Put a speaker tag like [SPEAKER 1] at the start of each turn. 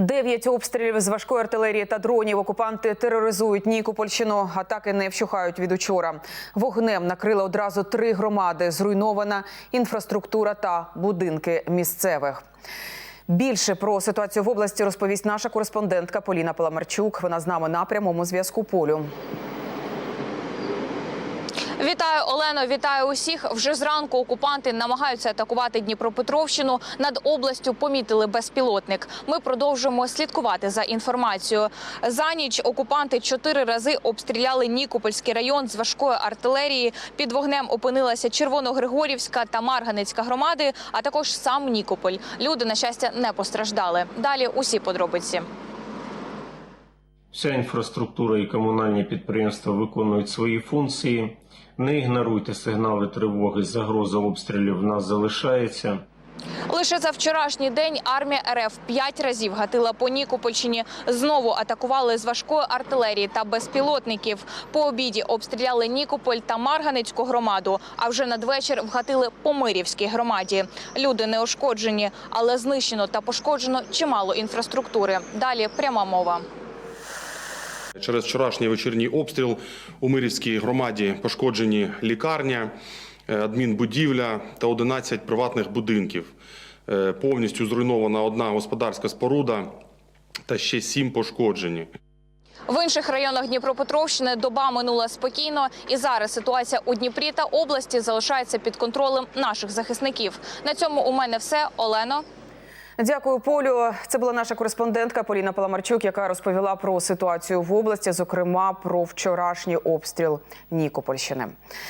[SPEAKER 1] Дев'ять обстрілів з важкої артилерії та дронів. Окупанти тероризують Нікопольщину. Атаки не вщухають від учора. Вогнем накрила одразу три громади. Зруйнована інфраструктура та будинки місцевих. Більше про ситуацію в області розповість наша кореспондентка Поліна Паламарчук. Вона з нами на прямому зв'язку. Полю.
[SPEAKER 2] Вітаю, Олено. Вітаю усіх. Вже зранку окупанти намагаються атакувати Дніпропетровщину. Над областю помітили безпілотник. Ми продовжуємо слідкувати за інформацією. За ніч окупанти чотири рази обстріляли Нікопольський район з важкої артилерії. Під вогнем опинилася Червоногригорівська та Марганецька громади, а також сам Нікополь. Люди, на щастя, не постраждали. Далі усі подробиці.
[SPEAKER 3] Вся інфраструктура і комунальні підприємства виконують свої функції. Не ігноруйте сигнали тривоги, загроза обстрілів в нас залишається.
[SPEAKER 2] Лише за вчорашній день армія РФ п'ять разів гатила по Нікопольщині. Знову атакували з важкої артилерії та безпілотників. По обіді обстріляли Нікополь та Марганецьку громаду. А вже надвечір вгатили по Мирівській громаді. Люди не ушкоджені, але знищено та пошкоджено чимало інфраструктури. Далі пряма мова.
[SPEAKER 4] Через вчорашній вечірній обстріл у Мирівській громаді пошкоджені лікарня, е, адмінбудівля та 11 приватних будинків. Е, Повністю зруйнована одна господарська споруда та ще сім пошкоджені.
[SPEAKER 2] В інших районах Дніпропетровщини доба минула спокійно, і зараз ситуація у Дніпрі та області залишається під контролем наших захисників. На цьому у мене все. Олено.
[SPEAKER 1] Дякую, Полю. Це була наша кореспондентка Поліна Паламарчук, яка розповіла про ситуацію в області, зокрема про вчорашній обстріл Нікопольщини.